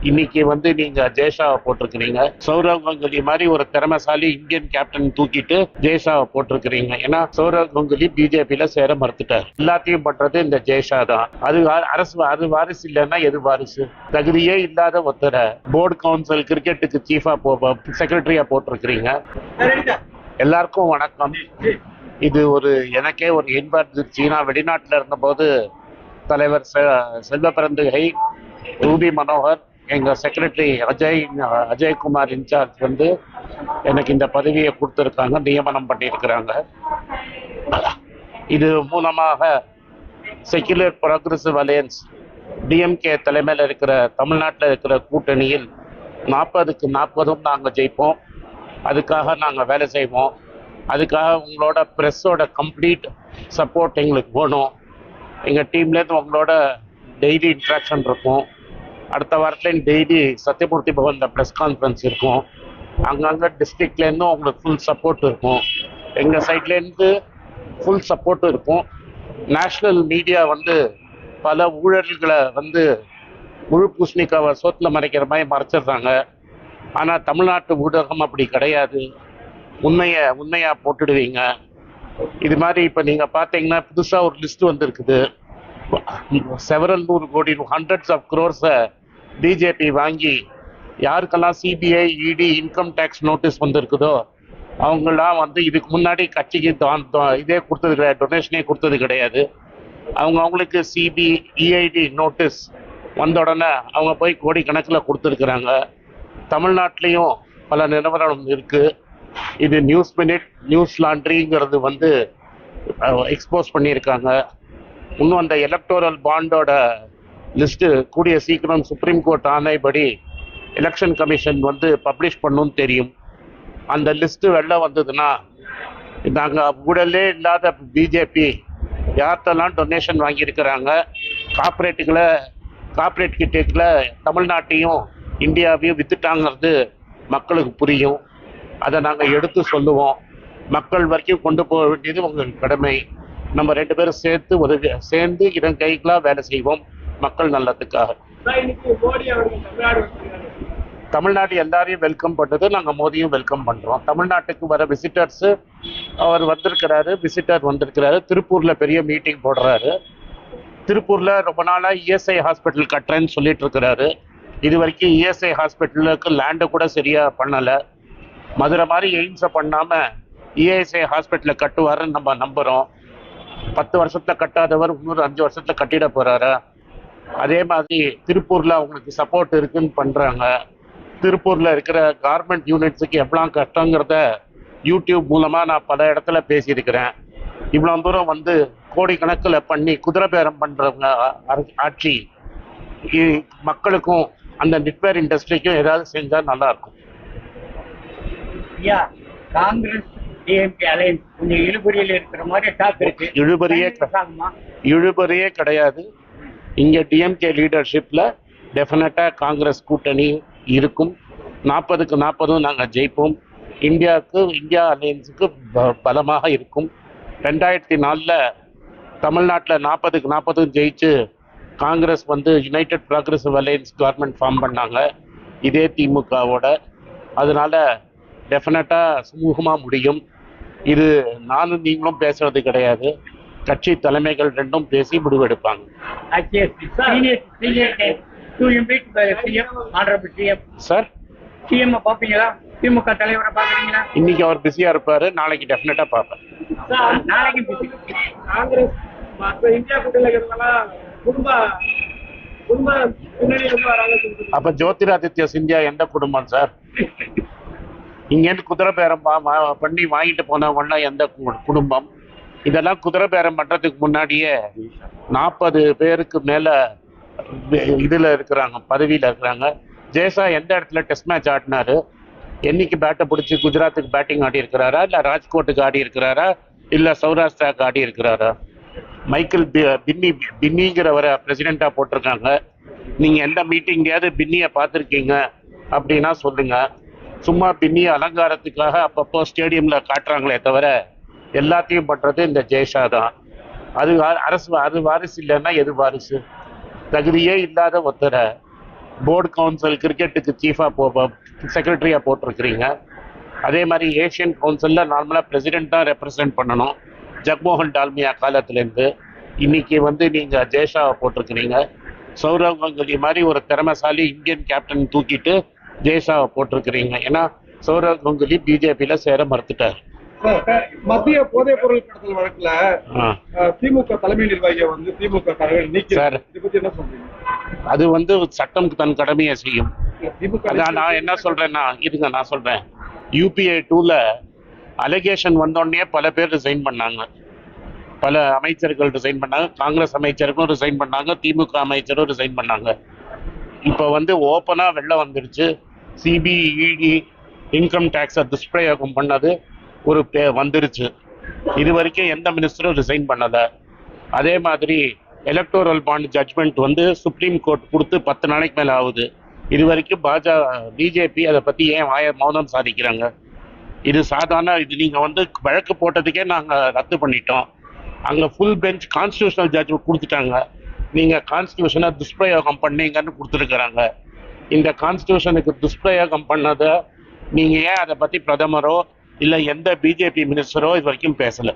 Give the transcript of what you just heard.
இன்னைக்கு வந்து நீங்க ஜெயஷாவை போட்டிருக்கிறீங்க. சௌரவ் கங்குலி மாதிரி ஒரு திறமைசாலி இந்தியன் கேப்டன் தூக்கிட்டு ஜெயஷாவை போட்டிருக்கிறீங்க. ஏன்னா சௌரவ் கங்குலி பிஜேபியில சேர மறுத்துட்டார். எல்லாத்தையும் பண்றது இந்த ஜெயஷா தான். அது அரசு அது வாரிசு இல்லைன்னா எது வாரிசு? தகுதியே இல்லாத ஒருத்தரை. போர்டு கவுன்சில் கிரிக்கெட்டுக்கு சீஃபா போ செக்ரட்டரியா போட்டிருக்கிறீங்க. எல்லாருக்கும் வணக்கம். இது ஒரு எனக்கே ஒரு இன்ப சீனா வெளிநாட்டில் இருந்தபோது தலைவர் செ- செல்வ பிறந்துகை ரூபி மனோகர் எங்கள் செக்ரட்டரி அஜய் அஜய்குமார் இன்சார்ஜ் வந்து எனக்கு இந்த பதவியை கொடுத்துருக்காங்க நியமனம் பண்ணியிருக்கிறாங்க. இது மூலமாக செக்யுலர் ப்ரோக்ரஸிவ் அலையன்ஸ் டிஎம்கே தலைமையில் இருக்கிற தமிழ்நாட்டில் இருக்கிற கூட்டணியில் நாற்பதுக்கு நாற்பதும் நாங்கள் ஜெயிப்போம். அதுக்காக நாங்கள் வேலை செய்வோம். அதுக்காக உங்களோட ப்ரெஸ்ஸோட கம்ப்ளீட் சப்போர்ட் எங்களுக்கு வேணும். எங்கள் டீம்லேருந்து உங்களோட டெய்லி இன்ட்ராக்ஷன் இருக்கும். அடுத்த வாரத்துலேயும் டெய்லி சத்யமூர்த்தி பவனில் ப்ரெஸ் கான்ஃபரன்ஸ் இருக்கும். அங்கங்கே டிஸ்ட்ரிக்ட்லேருந்தும் அவங்களுக்கு ஃபுல் சப்போர்ட் இருக்கும். எங்கள் சைட்லேருந்து ஃபுல் சப்போர்ட் இருக்கும். நேஷ்னல் மீடியா வந்து பல ஊழல்களை வந்து முழு பூசணிக்காவை சோத்தில் மறைக்கிற மாதிரி மறைச்சிடுறாங்க. ஆனால் தமிழ்நாட்டு ஊடகம் அப்படி கிடையாது. உண்மையை உண்மையாக போட்டுடுவீங்க. இது மாதிரி இப்போ நீங்கள் பார்த்தீங்கன்னா புதுசாக ஒரு லிஸ்ட் வந்திருக்குது. செவரல் நூறு கோடி ஹண்ட்ரட்ஸ் ஆஃப் க்ரோர்ஸை பிஜேபி வாங்கி யாருக்கெல்லாம் சிபிஐ இடி இன்கம் டேக்ஸ் நோட்டீஸ் வந்திருக்குதோ அவங்களாம் வந்து இதுக்கு முன்னாடி கட்சிக்கு இதே கொடுத்தது கிடையாது டொனேஷனே கொடுத்தது கிடையாது. அவங்க அவங்களுக்கு சிபி இஐடி நோட்டீஸ் வந்த உடனே அவங்க போய் கோடிக்கணக்கில் கொடுத்துருக்குறாங்க. தமிழ்நாட்டிலையும் பல நிலவரம் இருக்குது இது நியூஸ் மினிட் நியூஸ் லாண்ட்ரிங்கிறது வந்து எக்ஸ்போஸ் பண்ணியிருக்காங்க. இன்னும் அந்த எலக்டோரல் பாண்டோட லிஸ்ட்டு கூடிய சீக்கிரம் சுப்ரீம் கோர்ட் ஆணைப்படி எலெக்ஷன் கமிஷன் வந்து பப்ளிஷ் பண்ணுன்னு தெரியும். அந்த லிஸ்ட்டு வெளில வந்ததுன்னா நாங்கள் ஊழலே இல்லாத பிஜேபி யார்கிட்டலாம் டொனேஷன் வாங்கியிருக்கிறாங்க கார்ப்பரேட்டுகளை கார்ப்பரேட் கிட்டேக்கில் தமிழ்நாட்டையும் இந்தியாவையும் வித்துட்டாங்கிறது மக்களுக்கு புரியும். அதை நாங்கள் எடுத்து சொல்லுவோம். மக்கள் வரைக்கும் கொண்டு போக வேண்டியது உங்கள் கடமை. நம்ம ரெண்டு பேரும் சேர்த்து உதவி சேர்ந்து இதன் கைகளாக வேலை செய்வோம். மக்கள் நல்லதுக்காக தமிழ்நாடு எல்லாரையும் வெல்கம் பண்ணுறது நாங்கள் மோதியும் வெல்கம் பண்ணுறோம் தமிழ்நாட்டுக்கு வர விசிட்டர்ஸு அவர் வந்திருக்கிறாரு விசிட்டர் வந்திருக்கிறாரு. திருப்பூரில் பெரிய மீட்டிங் போடுறாரு. திருப்பூரில் ரொம்ப நாளாக இஎஸ்ஐ ஹாஸ்பிட்டல் கட்டுறேன்னு சொல்லிட்டு இருக்கிறாரு. இது வரைக்கும் இஎஸ்ஐ ஹாஸ்பிட்டலுக்கு லேண்டு கூட சரியாக பண்ணலை. மதுரை மாதிரி எய்ம்ஸை பண்ணாமல் இஎஸ்ஐ ஹாஸ்பிட்டலை கட்டுவாருன்னு நம்ம நம்புகிறோம் பத்து வருஷத்தில் கட்டாதவர் இன்னொரு அஞ்சு வருஷத்தில் கட்டிட போகிறாரா அதே மாதிரி திருப்பூரில் அவங்களுக்கு சப்போர்ட் இருக்குன்னு பண்ணுறாங்க திருப்பூரில் இருக்கிற கார்மெண்ட் யூனிட்ஸுக்கு எவ்வளோ கஷ்டங்கிறத யூடியூப் மூலமாக நான் பல இடத்துல பேசியிருக்கிறேன். இவ்வளோ தூரம் வந்து கோடிக்கணக்கில் பண்ணி குதிரை பேரம் பண்ணுறவங்க ஆட்சி இ- மக்களுக்கும் அந்த நெட்வேர் இண்டஸ்ட்ரிக்கும் ஏதாவது செஞ்சால் நல்லாயிருக்கும். ஐயா காங்கிரஸ் டிஎம்கே அலையன்ஸ் கொஞ்சம் இழுபறியில் இருக்கிற மாதிரி டாக் இருக்கு? இழுபறியே இழுபறியே கிடையாது. இங்கே டிஎம்கே லீடர்ஷிப்பில் டெஃபினட்டாக காங்கிரஸ் கூட்டணி இருக்கும். நாற்பதுக்கு நாற்பதும் நாங்கள் ஜெயிப்போம். இந்தியாவுக்கு இந்தியா அலையன்ஸுக்கு ப- பலமாக இருக்கும். ரெண்டாயிரத்தி நாலில் தமிழ்நாட்டில் நாற்பதுக்கு நாற்பதும் ஜெயிச்சு காங்கிரஸ் வந்து United Progressive Alliance government form பண்ணாங்க. இதே திமுகவோட. அதனால் டெஃபினட்டாக சுமூகமாக முடியும். இது நானும் நீங்களும் பேசுறது கிடையாது. கட்சி தலைமைகள் ரெண்டும் பேசி முடிவெடுப்பாங்க senior senior to meet CM honourable CM sir CM பாப்பீங்களா திமுக தலைவரை பாக்குறீங்களா இன்னைக்கு அவர் பிஸியாக இருப்பார். நாளைக்கு டெஃபினட்டாக பார்ப்பேன். சார் நாளைக்கு busy. காங்கிரஸ் மற்ற இந்தியா கூட்டணியில் இருக்கிறவங்கலாம் குடும்ப அப்போ ஜோதிராதித்ய சிந்தியா எந்த குடும்பம் சார் இங்கேருந்து குதிரை பேரம் பண்ணி வாங்கிட்டு போனவங்களாம் எந்த கு- குடும்பம்? இதெல்லாம் குதிரை பேரம் பண்ணுறதுக்கு முன்னாடியே நாற்பது பேருக்கு மேலே இதில் இருக்கிறாங்க பதவியில் இருக்கிறாங்க. ஜேசா எந்த இடத்துல டெஸ்ட் மேட்ச் ஆடினாரு? என்னைக்கு பேட்டை பிடிச்சி குஜராத்துக்கு பேட்டிங் ஆடி இருக்கிறாரா இல்லை ராஜ்கோட்டுக்கு ஆடி இருக்கிறாரா இல்லை சௌராஷ்டிராவுக்கு ஆடி இருக்கிறாரா மைக்கேல் பின்னி பின்னிங்கிறவரை பிரசிடெண்ட்டாக போட்டிருக்காங்க. நீங்கள் எந்த மீட்டிங்கையாவது பின்னியை பார்த்துருக்கீங்க அப்படின்னா சொல்லுங்கள் சும்மா பின்னி அலங்காரத்துக்காக அப்பப்போ ஸ்டேடியமில் காட்டுறாங்களே தவிர எல்லாத்தையும் பண்ணுறது இந்த ஜெய்ஷா தான். அது அரசு அது வாரிசு இல்லைன்னா எது வாரிசு? தகுதியே இல்லாத ஒருத்தரை போர்டு கவுன்சில் கிரிக்கெட்டுக்கு சீஃபாக போ செக்ரட்டரியாக போட்டிருக்கிறீங்க. அதே மாதிரி ஏஷியன் கவுன்சிலில் நார்மலாக பிரசிடென்ட் தான் ரெப்ரசன்ட் பண்ணணும். ஜக்மோகன் டால்மியா காலத்துலேருந்து. இன்னைக்கு வந்து நீங்கள் ஜெய்ஷாவை போட்டிருக்கிறீங்க. சௌரவ் கங்குலி மாதிரி ஒரு திறமைசாலி இந்தியன் கேப்டன் தூக்கிட்டு ஜெய்ஷாவை போட்டிருக்கிறீங்க. ஏன்னா சௌரவ் கங்குலி பிஜேபியில் சேர மறுத்துட்டார். மத்திய போதைப் பொருள் கடத்தல் வழக்குல திமுக தலைமை நிர்வாகியை வந்து திமுக தலைவர் நீக்கி. இதை பத்தி என்ன சொல்றீங்க? அது வந்து சட்டம் தன் கடமையை செய்யும். அதான் நான் என்ன சொல்றேன்னா இருங்க நான் சொல்றேன். யூபிஐ டூல அலிகேஷன் வந்தோடனே பல பேர் ரிசைன் பண்ணாங்க. பல அமைச்சர்கள் ரிசைன் பண்ணாங்க. காங்கிரஸ் அமைச்சருக்கும் ரிசைன் பண்ணாங்க. திமுக அமைச்சரும் ரிசைன் பண்ணாங்க. இப்போ வந்து ஓப்பனா வெளில வந்துருச்சு. சிபிஇடி இன்கம் டேக்ஸை துஷ்பிரயோகம் பண்ணது. ஒரு பே வந்துருச்சு. இது வரைக்கும் எந்த மினிஸ்டரும் ரிசைன் பண்ணல. அதே மாதிரி எலக்டோரல் பாண்ட் ஜட்ஜ்மெண்ட் வந்து சுப்ரீம் கோர்ட் கொடுத்து பத்து நாளைக்கு மேலே ஆகுது. இது வரைக்கும் பாஜக பிஜேபி அதை பற்றி ஏன் வாய மௌனம் சாதிக்கிறாங்க? இது சாதாரண இது நீங்கள் வந்து வழக்கு போட்டதுக்கே நாங்கள் ரத்து பண்ணிட்டோம். அங்கே ஃபுல் பெஞ்ச் கான்ஸ்டியூஷனல் ஜட்ஜ்மெண்ட் கொடுத்துட்டாங்க. நீங்கள் கான்ஸ்டியூஷனை துஷ்பிரயோகம் பண்ணீங்கன்னு கொடுத்துருக்குறாங்க. இந்த கான்ஸ்டியூஷனுக்கு துஷ்பிரயோகம் பண்ணதை நீங்கள் ஏன் அதை பற்றி பிரதமரோ இல்லை எந்த பிஜேபி மினிஸ்டரோ இது வரைக்கும் பேசலை.